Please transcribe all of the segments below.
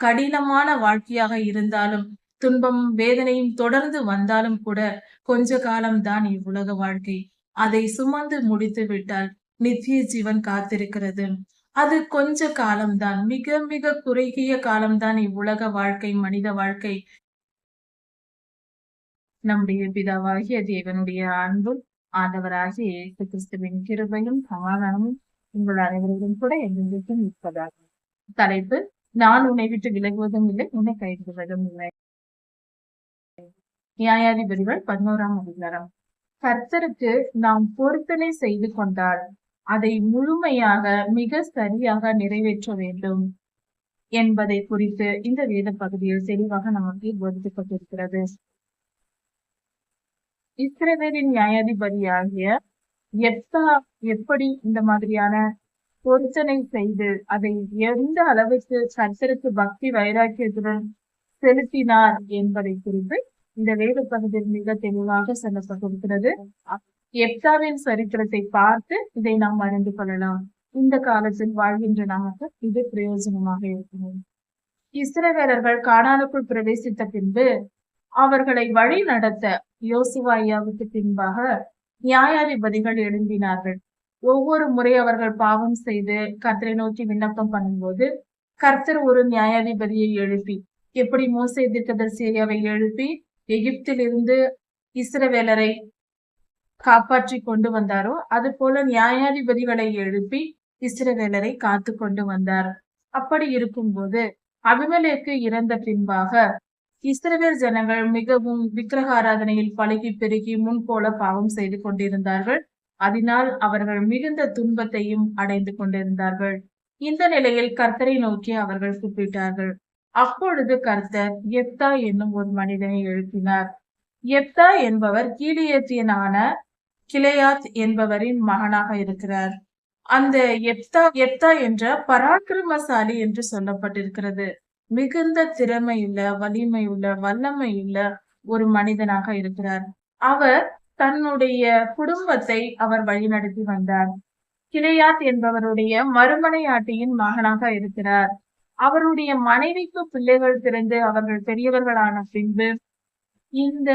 கடினமான வாழ்க்கையாக இருந்தாலும் துன்பமும் வேதனையும் தொடர்ந்து வந்தாலும் கூட கொஞ்ச காலம்தான் இவ்வுலக வாழ்க்கை. அதை சுமந்து முடித்து விட்டால் நித்திய ஜீவன் காத்திருக்கிறது. அது கொஞ்ச காலம்தான் மிக மிக குறுகிய காலம்தான் இவ்வுலக வாழ்க்கை மனித வாழ்க்கை. நம்முடைய பிதாவாகிய தேவனுடைய அன்பும் ஆண்டவராகிய இயேசு கிறிஸ்துவின் கிருபையும் சமாதானமும் உங்கள் அனைவருடன் கூட எங்களுக்கும் இருப்பதாகும் தலைப்பு நான் உன்னை விட்டு விலகுவதும் இல்லை உன்னை கைவிடுவதும் இல்லை. நியாயாதிபதிகள் பதினோராம் அதிகாரம். கர்த்தருக்கு நாம் பொருத்தனை செய்து கொண்டால் அதை முழுமையாக மிக சரியாக நிறைவேற்ற வேண்டும் என்பதை குறித்து இந்த வேத பகுதியில் தெளிவாக நமக்கு போதிக்கப்பட்டிருக்கிறது. இஸ்ரவேலின் நியாயாதிபதியாகிய எப்தா எப்படி இந்த மாதிரியான பொருத்தனை செய்து அதை எந்த அளவுக்கு கர்த்தருக்கு பக்தி வைராக்கியத்துடன் செலுத்தினார் என்பதை குறித்து இந்த வேத பகுதியில் மிக தெளிவாக சொல்லப்பட்டிருக்கிறது. எப்தாவின் சரித்திரத்தை பார்த்து இதை நாம் அறிந்து கொள்ளலாம். இந்த காலத்தில் வாழ்கின்ற நமக்கு இது பிரயோஜனமாக இருக்கும். இஸ்ரவேலர்கள் காணாலுக்குள் பிரவேசித்த பின்பு அவர்களை வழி நடத்த யோசுவாயாவுக்கு பின்பாக நியாயாதிபதிகள் எழும்பினார்கள். ஒவ்வொரு முறை அவர்கள் பாவம் செய்து கர்த்தரை நோக்கி விண்ணப்பம் பண்ணும்போது கர்த்தர் ஒரு நியாயாதிபதியை எழுப்பி எப்படி மோசை தீர்க்கதரிசியாவை எழுப்பி எகிப்திலிருந்து இஸ்ரவேலரை காப்பாற்றி கொண்டு வந்தாரோ அது போல நியாயாதிபதிகளை எழுப்பி இஸ்ரவேலரை காத்து கொண்டு வந்தார். அப்படி இருக்கும்போது அபிமலேக்கு இறந்த பின்பாக இஸ்ரவேல் ஜனங்கள் மிகவும் விக்கிரக ஆராதனையில் பழகி பெருகி முன் போல பாவம் செய்து கொண்டிருந்தார்கள். அதனால் அவர்கள் மிகுந்த துன்பத்தையும் அடைந்து கொண்டிருந்தார்கள். இந்த நிலையில் கர்த்தரை நோக்கி அவர்கள் கூப்பிட்டார்கள். அப்பொழுது கர்த்தர் எப்தா என்னும் ஒரு மனிதனை எழுப்பினார். எப்தா என்பவர் கீழியத்தியனான கிளையாத் என்பவரின் மகனாக இருக்கிறார். அந்த எப்தா எப்தா என்ற பராக்கிரமசாலி என்று சொல்லப்பட்டிருக்கிறது. மிகுந்த திறமையுள்ள வலிமையுள்ள வல்லமையுள்ள ஒரு மனிதனாக இருக்கிறார். அவர் தன்னுடைய குடும்பத்தை அவர் வழிநடத்தி வந்தார். கிளையாத் என்பவருடைய மறுமனையாட்டியின் மகனாக இருக்கிறார். அவருடைய மனைவிக்கு பிள்ளைகள் பிறந்து அவர்கள் பெரியவர்களான பின்பு இந்த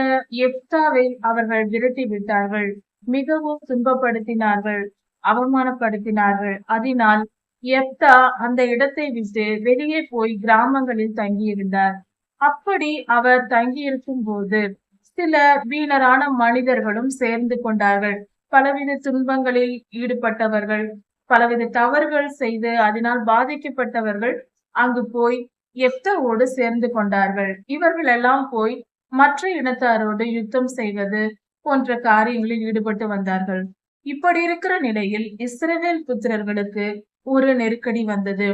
எப்தாவை அவர்கள் விரட்டி விட்டார்கள். மிகவும் துன்பப்படுத்தினார்கள் அவமானப்படுத்தினார்கள். அதனால் எப்தா அந்த இடத்தை விட்டு வெளியே போய் கிராமங்களில் தங்கியிருந்தார். அப்படி அவர் தங்கியிருக்கும் போது சில வீணரான மனிதர்களும் சேர்ந்து கொண்டார்கள். பலவித துன்பங்களில் ஈடுபட்டவர்கள் பலவித தவறுகள் செய்து அதனால் பாதிக்கப்பட்டவர்கள் அங்கு போய் எப்தாவோடு சேர்ந்து கொண்டார்கள். இவர்கள் எல்லாம் போய் மற்ற இனத்தாரோடு யுத்தம் செய்வது போன்ற காரியங்களில் ஈடுபட்டு வந்தார்கள். இப்படி இருக்கிற நிலையில் இஸ்ரேல் புத்திரர்களுக்கு ஒரு நெருக்கடி வந்தது.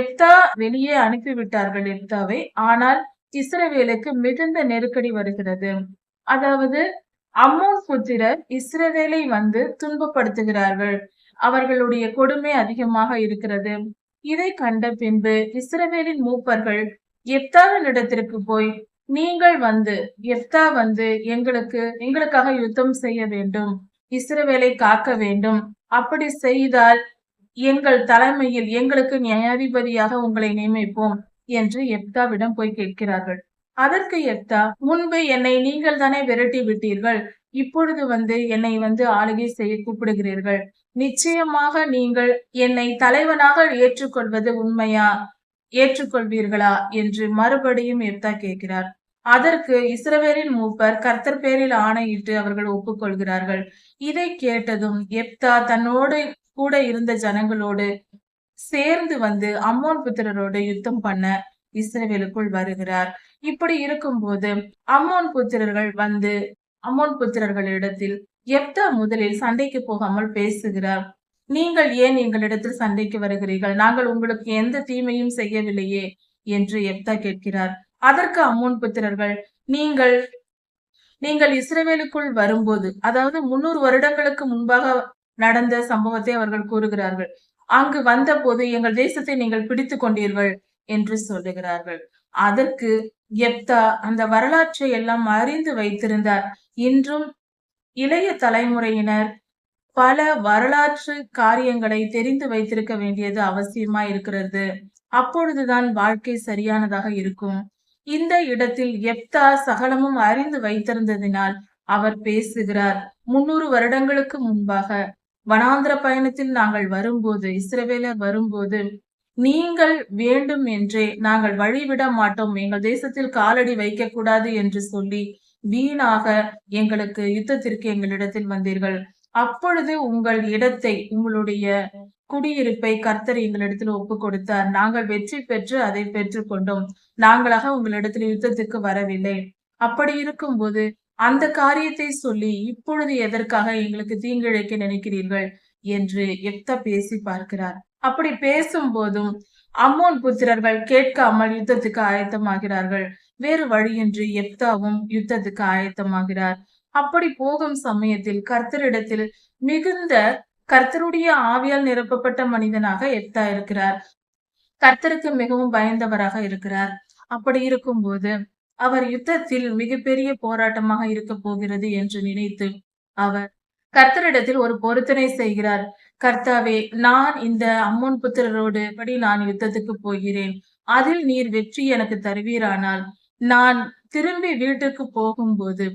எப்தா வெளியே அனுப்பிவிட்டார்கள் எப்தாவை. ஆனால் இஸ்ரவேலுக்கு மிகுந்த நெருக்கடி வருகிறது. அதாவது அம்மோன் புத்திரர் இஸ்ரவேலை வந்து துன்பப்படுத்துகிறார்கள். அவர்களுடைய கொடுமை அதிகமாக இருக்கிறது. இதை கண்ட பின்பு இஸ்ரவேலின் மூப்பர்கள் எப்தாவின் இடத்திற்கு போய் நீங்கள் வந்து எப்தா வந்து எங்களுக்கு எங்களுக்காக யுத்தம் செய்ய வேண்டும். இஸ்ரவேலை காக்க வேண்டும். அப்படி செய்தால் எங்கள் தலைமையில் எங்களுக்கு நியாயாதிபதியாக உங்களை நியமிப்போம். என்று எப்தாவிடம் போய் கேட்கிறார்கள். அதற்கு எப்தா முன்பு என்னை நீங்கள் தானே விரட்டி விட்டீர்கள். இப்பொழுது வந்து என்னை வந்து ஆளுகை செய்ய கூப்பிடுகிறீர்கள். நிச்சயமாக நீங்கள் என்னை தலைவனாக ஏற்றுக்கொள்வது உண்மையா? ஏற்றுக்கொள்வீர்களா? என்று மறுபடியும் எப்தா கேட்கிறார். அதற்கு இஸ்ரவேலின் மூப்பர் கர்த்தர் பேரில் ஆணையிட்டு அவர்கள் ஒப்புக்கொள்கிறார்கள். இதை கேட்டதும் எப்தா தன்னோடு கூட இருந்த ஜனங்களோடு சேர்ந்து வந்து அம்மோன் புத்திரரோடு யுத்தம் பண்ண இஸ்ரேவேலுக்குள் வருகிறார். இப்படி இருக்கும்போது அம்மோன் புத்திரர்கள் வந்து அம்மோன் புத்திரர்களிடத்தில் எப்தா முதலில் சண்டைக்கு போகாமல் பேசுகிறார். நீங்கள் ஏன் எங்களிடத்தில் சண்டைக்கு வருகிறீர்கள்? நாங்கள் உங்களுக்கு எந்த தீமையும் செய்யவில்லையே என்று எப்தா கேட்கிறார். அதற்கு அம்மோன் புத்திரர்கள் நீங்கள் நீங்கள் இஸ்ரேவேலுக்குள் வரும்போது அதாவது முன்னூறு வருடங்களுக்கு முன்பாக நடந்த சம்பவத்தை அவர்கள் கூறுகிறார்கள். அங்கு வந்தபோது எங்கள் தேசத்தை நீங்கள் பிடித்து கொண்டீர்கள் என்று சொல்லுகிறார்கள். அதற்கு எப்தா அந்த வரலாற்றை எல்லாம் அறிந்து வைத்திருந்தார். இன்றும் இளைய தலைமுறையினர் பல வரலாற்று காரியங்களை தெரிந்து வைத்திருக்க வேண்டியது அவசியமா இருக்கிறது. அப்பொழுதுதான் வாழ்க்கை சரியானதாக இருக்கும். இந்த இடத்தில் எப்தா சகலமும் அறிந்து வைத்திருந்ததினால் அவர் பேசுகிறார். முன்னூறு வருடங்களுக்கு முன்பாக வனாந்திர பயணத்தில் நாங்கள் வரும்போது இஸ்ரவேலர் வரும்போது நீங்கள் வேண்டும் என்றே நாங்கள் வழிவிட மாட்டோம். எங்கள் தேசத்தில் காலடி வைக்க கூடாது என்று சொல்லி வீணாக எங்களுக்கு யுத்தத்திற்கு எங்களிடத்தில் வந்தீர்கள். அப்பொழுது உங்கள் இடத்தை உங்களுடைய குடியிருப்பை கர்த்தர் எங்களிடத்தில் ஒப்பு கொடுத்தார் நாங்கள் வெற்றி பெற்று அதை பெற்றுக்கொண்டோம். நாங்களாக உங்களிடத்தில் யுத்தத்துக்கு வரவில்லை. அப்படி இருக்கும்போது அந்த காரியத்தை சொல்லி இப்பொழுது எதற்காக எங்களுக்கு தீங்கிழைக்க நினைக்கிறீர்கள்? என்று எப்தா பேசி பார்க்கிறார். அப்படி பேசும் போதும் அம்மோன் புத்திரர்கள் கேட்காமல் யுத்தத்துக்கு ஆயத்தமாகிறார்கள். வேறு வழியின்றி எப்தாவும் யுத்தத்துக்கு ஆயத்தமாகிறார். அப்படி போகும் சமயத்தில் கர்த்தரிடத்தில் மிகுந்த கர்த்தருடைய ஆவியால் நிரப்பப்பட்ட மனிதனாக எப்தா இருக்கிறார். கர்த்தருக்கு மிகவும் பயந்தவராக இருக்கிறார். அப்படி இருக்கும்போது அவர் யுத்தத்தில் மிகப்பெரிய போராட்டமாக இருக்க போகிறது என்று நினைத்து அவர் கர்த்தரிடத்தில் ஒரு பொருத்தனை செய்கிறார். கர்த்தாவே நான் இந்த அம்மோன் புத்திரரோடு படி நான் யுத்தத்துக்கு போகிறேன். அதில் நீர் வெற்றி எனக்கு தருவீரானால் நான் திரும்பி வீட்டுக்கு போகும்போது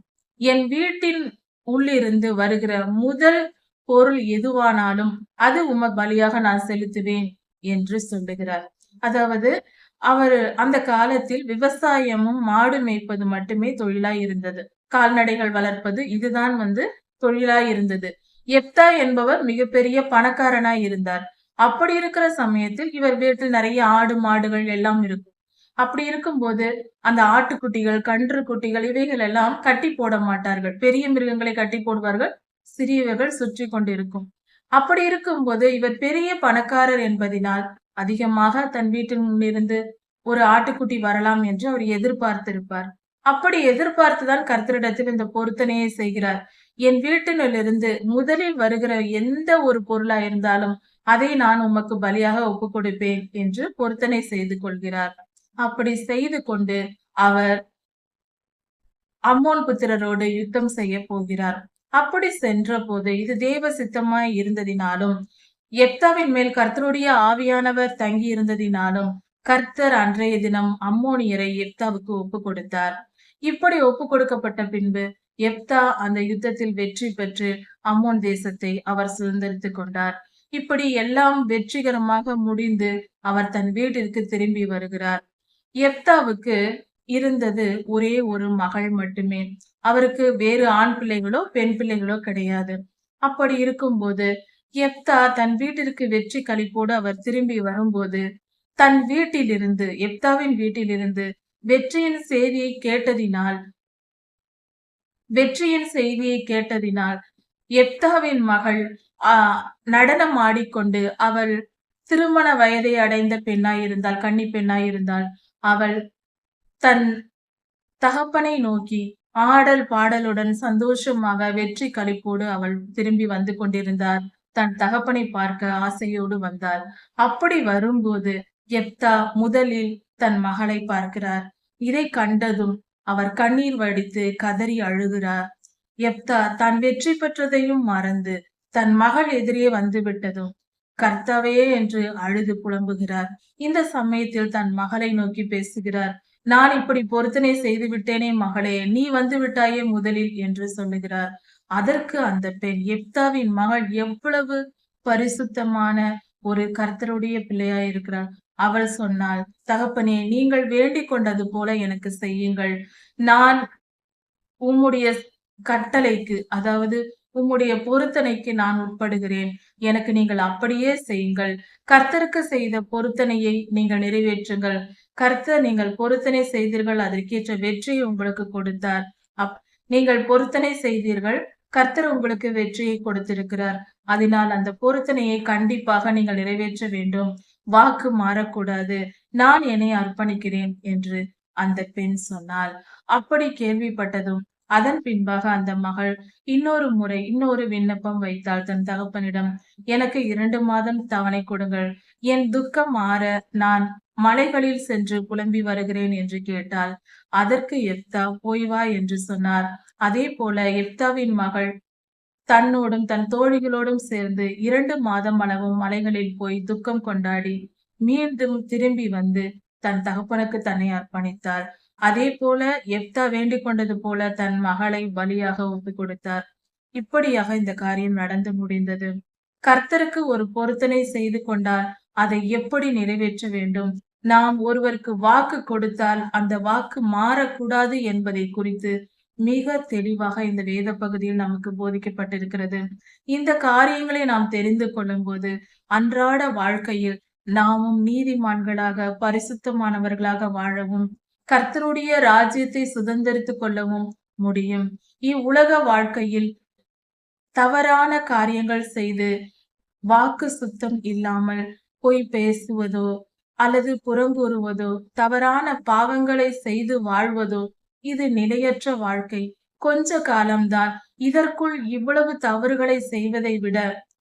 என் வீட்டின் உள்ளிருந்து வருகிற முதல் பொருள் எதுவானாலும் அது உம பலியாக நான் செலுத்துவேன் என்று சொல்லுகிறார். அதாவது அவர் அந்த காலத்தில் விவசாயமும் மாடு மேய்ப்பது மட்டுமே தொழிலாய் இருந்தது. கால்நடைகள் வளர்ப்பது இதுதான் வந்து தொழிலா இருந்தது. எப்தா என்பவர் மிகப்பெரிய பணக்காரனா இருந்தார். அப்படி இருக்கிற சமயத்தில் இவர் வீட்டில் நிறைய ஆடு மாடுகள் எல்லாம் இருக்கும். அப்படி இருக்கும்போது அந்த ஆட்டுக்குட்டிகள் கன்று குட்டிகள் இவைகள் எல்லாம் கட்டி போட மாட்டார்கள். பெரிய மிருகங்களை கட்டி போடுவார்கள். சிறியவர்கள் சுற்றி கொண்டிருக்கும். அப்படி இருக்கும்போது இவர் பெரிய பணக்காரர் என்பதினால் அதிகமாக தன் வீட்டின் முன்னிருந்து ஒரு ஆட்டுக்குட்டி வரலாம் என்று அவர் எதிர்பார்த்திருப்பார். அப்படி எதிர்பார்த்துதான் கர்த்தரிடத்தில் இந்த பொருத்தனையை செய்கிறார். என் வீட்டினிலிருந்து முதலில் வருகிற எந்த ஒரு பொருளா இருந்தாலும் அதை நான் உமக்கு பலியாக ஒப்பு கொடுப்பேன் என்று பொருத்தனை செய்து கொள்கிறார். அப்படி செய்து கொண்டு அவர் அம்மோன் புத்திரரோடு யுத்தம் செய்ய போகிறார். அப்படி சென்ற போது இது தேவ சித்தமாய் இருந்ததினாலும் எப்தாவின் மேல் கர்த்தருடைய ஆவியானவர் தங்கி இருந்ததினாலும் கர்த்தர் அன்றைய தினம் அம்மோனியரை எப்தாவுக்கு ஒப்பு கொடுத்தார் இப்படி ஒப்பு கொடுக்கப்பட்ட பின்பு எப்தா அந்த யுத்தத்தில் வெற்றி பெற்று அம்மோன் தேசத்தை அவர் சுதந்திரித்துக் கொண்டார். இப்படி எல்லாம் வெற்றிகரமாக முடிந்து அவர் தன் வீட்டிற்கு திரும்பி வருகிறார். எப்தாவுக்கு இருந்தது ஒரே ஒரு மகள் மட்டுமே. அவருக்கு வேறு ஆண் பிள்ளைகளோ பெண் பிள்ளைகளோ கிடையாது. அப்படி இருக்கும்போது எப்தா தன் வீட்டிற்கு வெற்றி கழிப்போடு அவர் திரும்பி வரும்போது தன் வீட்டிலிருந்து எப்தாவின் வீட்டிலிருந்து வெற்றியின் செய்தியை கேட்டதினால் வெற்றியின் செய்தியை கேட்டதினால் எப்தாவின் மகள் ஆஹ் நடனம் ஆடிக்கொண்டு அவள் திருமண வயதை அடைந்த பெண்ணாய் இருந்தால் கன்னி பெண்ணாய் இருந்தால் அவள் தன் தகப்பனை நோக்கி ஆடல் பாடலுடன் சந்தோஷமாக வெற்றி களிப்போடு அவள் திரும்பி வந்து கொண்டிருந்தார். தன் தகப்பனை பார்க்க ஆசையோடு வந்தாள். அப்படி வரும்போது எப்தா முதலில் தன் மகளை பார்க்கிறார். இதை கண்டதும் அவர் கண்ணீர் வடித்து கதறி அழுகிறார். எப்தா தான் வெற்றி பெற்றதையும் மறந்து தன் மகள் எதிரே வந்து விட்டதும் கர்த்தாவே என்று அழுது புலம்புகிறார். இந்த சமயத்தில் தன் மகளை நோக்கி பேசுகிறார். நான் இப்படி பொருத்தனை செய்து விட்டேனே மகளே நீ வந்து விட்டாயே முதலில் என்று சொல்லுகிறார். அதற்கு அந்த பெண் எப்தாவின் மகள் எவ்வளவு பரிசுத்தமான ஒரு கர்த்தருடைய பிள்ளையா இருக்கிறார் அவள் சொன்னாள் தகப்பனே நீங்கள் வேண்டிக் கொண்டது போல எனக்கு செய்யுங்கள். நான் உம்முடைய கட்டளைக்கு அதாவது உம்முடைய பொருத்தனைக்கு நான் உட்படுகிறேன். எனக்கு நீங்கள் அப்படியே செய்யுங்கள். கர்த்தருக்கு செய்த பொருத்தனையை நீங்கள் நிறைவேற்றுங்கள். கர்த்தர் நீங்கள் பொருத்தனை செய்தீர்கள் அதற்கேற்ற வெற்றியை உங்களுக்கு கொடுத்தார். அப் நீங்கள் பொருத்தனை செய்தீர்கள் கர்த்தர் உங்களுக்கு வெற்றியை கொடுத்திருக்கிறார். அதனால் அந்த பொருத்தனையை கண்டிப்பாக நீங்கள் நிறைவேற்ற வேண்டும். வாக்கு மாறக்கூடாது. நான் என்னை அர்ப்பணிக்கிறேன் என்று அந்த பெண் சொன்னாள். அப்படி கேள்விப்பட்டதும் அதன் பின்பாக அந்த மகள் இன்னொரு முறை இன்னொரு விண்ணப்பம் வைத்தாள் தன் தகப்பனிடம். எனக்கு இரண்டு மாதம் தவணை கொடுங்கள். என் துக்கம் மாற நான் மலைகளில் சென்று புலம்பி வருகிறேன் என்று கேட்டால் அதற்கு எப்தா போய் வா என்று சொன்னார். அதே போல எப்தாவின் மகள் தன்னோடும் தன் தோழிகளோடும் சேர்ந்து இரண்டு மாதம் அளவும் மலைகளில் போய் துக்கம் கொண்டாடி மீண்டும் திரும்பி வந்து தன் தகப்பனுக்கு தன்னை அர்ப்பணித்தார். அதே போல எப்தா வேண்டிக் கொண்டது போல தன் மகளை பலியாக ஒப்புக் கொடுத்தார். இப்படியாக இந்த காரியம் நடந்து முடிந்தது. கர்த்தருக்கு ஒரு பொருத்தனை செய்து கொண்டால் அதை எப்படி நிறைவேற்ற வேண்டும்? நாம் ஒருவருக்கு வாக்கு கொடுத்தால் அந்த வாக்கு மாறக்கூடாது என்பதை குறித்து மிக தெளிவாக இந்த வேத பகுதியில் நமக்கு போதிக்கப்பட்டிருக்கிறது. இந்த காரியங்களை நாம் தெரிந்து கொள்ளும் போது அன்றாட வாழ்க்கையில் நாமும் நீதிமான்களாக பரிசுத்தமானவர்களாக வாழவும் கர்த்தருடைய ராஜ்யத்தை சுதந்திரித்துக் கொள்ளவும் முடியும். இவ்வுலக வாழ்க்கையில் தவறான காரியங்கள் செய்து வாக்கு சுத்தம் இல்லாமல் பொய் பேசுவதோ அல்லது புறங்கூறுவதோ தவறான பாவங்களை செய்து வாழ்வதோ இது நிலையற்ற வாழ்க்கை. கொஞ்ச காலம்தான் இதற்குள் இவ்வளவு தவறுகளை செய்வதை விட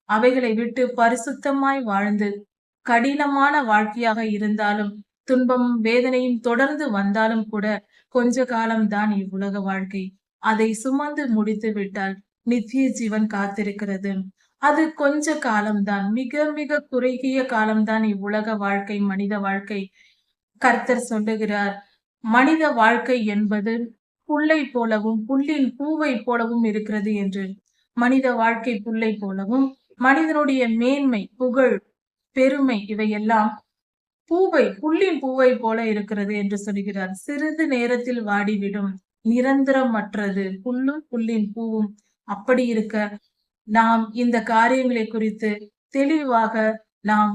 அவைகளை விட்டு பரிசுத்தமாய் வாழ்ந்து கடினமான வாழ்க்கையாக இருந்தாலும் துன்பமும் வேதனையும் தொடர்ந்து வந்தாலும் கூட கொஞ்ச காலம்தான் இவ்வுலக வாழ்க்கை. அதை சுமந்து முடித்து விட்டால் நித்திய ஜீவன் காத்திருக்கிறது. அது கொஞ்ச காலம்தான். மிக மிக குறுகிய காலம்தான் இவ்வுலக வாழ்க்கை மனித வாழ்க்கை. கர்த்தர் சொல்லுகிறார் மனித வாழ்க்கை என்பது புல்லை போலவும் புல்லின் பூவை போலவும் இருக்கிறது என்று. மனித வாழ்க்கை புல்லை போலவும் மனிதனுடைய மேன்மை புகழ் பெருமை இவையெல்லாம் பூவை புல்லின் பூவை போல இருக்கிறது என்று சொல்கிறார். சிறிது நேரத்தில் வாடிவிடும். நிரந்தரமற்றது. புல்லும் புல்லின் பூவும் அப்படி இருக்க நாம் இந்த காரியங்களை குறித்து தெளிவாக நாம்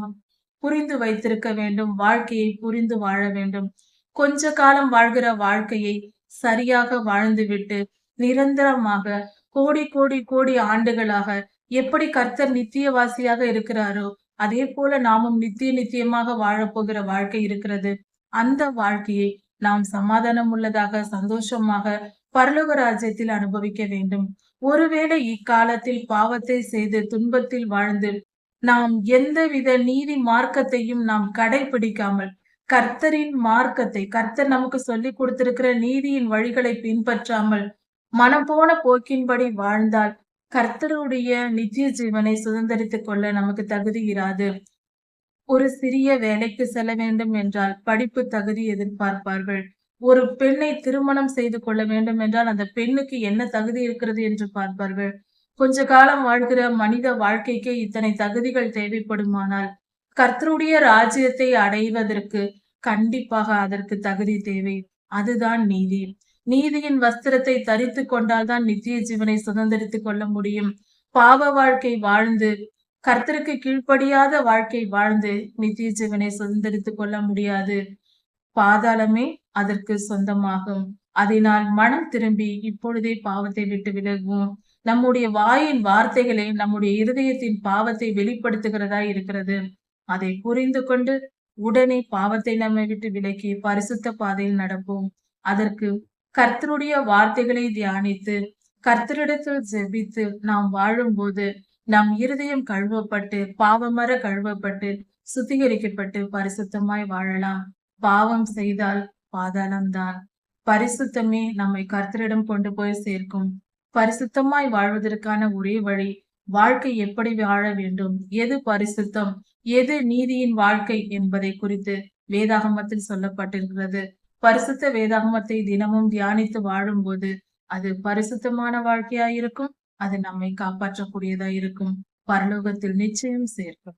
புரிந்து வைத்திருக்க வேண்டும் வாழ்க்கையை புரிந்து வாழ வேண்டும். கொஞ்ச காலம் வாழ்கிற வாழ்க்கையை சரியாக வாழ்ந்துவிட்டு நிரந்தரமாக கோடி கோடி கோடி ஆண்டுகளாக எப்படி கர்த்தர் நித்தியவாசியாக இருக்கிறாரோ அதே போல நாமும் நித்திய நித்தியமாக வாழப்போகிற வாழ்க்கை இருக்கிறது. அந்த வாழ்க்கையை நாம் சமாதானம் உள்ளதாக சந்தோஷமாக பரலோக ராஜ்யத்தில் அனுபவிக்க வேண்டும். ஒருவேளை இக்காலத்தில் பாவத்தை செய்து துன்பத்தில் வாழ்ந்து நாம் எந்தவித நீதி மார்க்கத்தையும் நாம் கடைபிடிக்காமல் கர்த்தரின் மார்க்கத்தை கர்த்தர் நமக்கு சொல்லி கொடுத்திருக்கிற நீதியின் வழிகளை பின்பற்றாமல் மனப்போன போக்கின்படி வாழ்ந்தால் கர்த்தருடைய நித்திய ஜீவனை சுதந்திரித்துக் கொள்ள நமக்கு தகுதி இராது. ஒரு சிறிய வேலைக்கு செல்ல வேண்டும் என்றால் படிப்பு தகுதி எதிர்பார்ப்பார்கள். ஒரு பெண்ணை திருமணம் செய்து கொள்ள வேண்டும் என்றால் அந்த பெண்ணுக்கு என்ன தகுதி இருக்கிறது என்று பார்ப்பார்கள். கொஞ்ச காலம் வாழ்கிற மனித வாழ்க்கைக்கு இத்தனை தகுதிகள் தேவைப்படுமானால் கர்த்தருடைய ராஜ்யத்தை அடைவதற்கு கண்டிப்பாக அதற்கு தகுதி தேவை. அதுதான் நீதி. நீதியின் வஸ்திரத்தை தரித்து கொண்டால்தான் நித்திய ஜீவனை சுதந்திரித்துக் கொள்ள முடியும். பாவ வாழ்க்கை வாழ்ந்து கர்த்தருக்கு கீழ்ப்படியாத வாழ்க்கை வாழ்ந்து நித்திய ஜீவனை சுதந்திரித்துக் கொள்ள முடியாது. பாதாளமே அதற்கு சொந்தமாகும். அதனால் மனம் திரும்பி இப்பொழுதே பாவத்தை விட்டு விலகுவோம். நம்முடைய வாயின் வார்த்தைகளே நம்முடைய இருதயத்தின் பாவத்தை வெளிப்படுத்துகிறதா இருக்கிறது. அதை புரிந்து கொண்டு உடனே பாவத்தை நம்மை விட்டு விலக்கி பரிசுத்த பாதையில் நடப்போம். அதற்கு கர்த்தருடைய வார்த்தைகளை தியானித்து கர்த்தரிடத்தில் ஜெபித்து நாம் வாழும்போது நம் இருதயம் கழுவப்பட்டு பாவமர கழுவப்பட்டு சுத்திகரிக்கப்பட்டு பரிசுத்தமாய் வாழலாம். பாவம் செய்தால் பாதாளம்தான். பரிசுத்தமே நம்மை கர்த்தரிடம் கொண்டு போய் சேர்க்கும். பரிசுத்தமாய் வாழ்வதற்கான ஒரே வழி வாழ்க்கை எப்படி வாழ வேண்டும்? எது பரிசுத்தம்? எது நீதியின் வாழ்க்கை என்பதை குறித்து வேதாகமத்தில் சொல்லப்பட்டிருக்கிறது. பரிசுத்த வேதாகமத்தை தினமும் தியானித்து வாழும்போது அது பரிசுத்தமான வாழ்க்கையாயிருக்கும் அது நம்மை காப்பாற்றக்கூடியதா இருக்கும் பரலோகத்தில் நிச்சயம் சேர்க்கும்.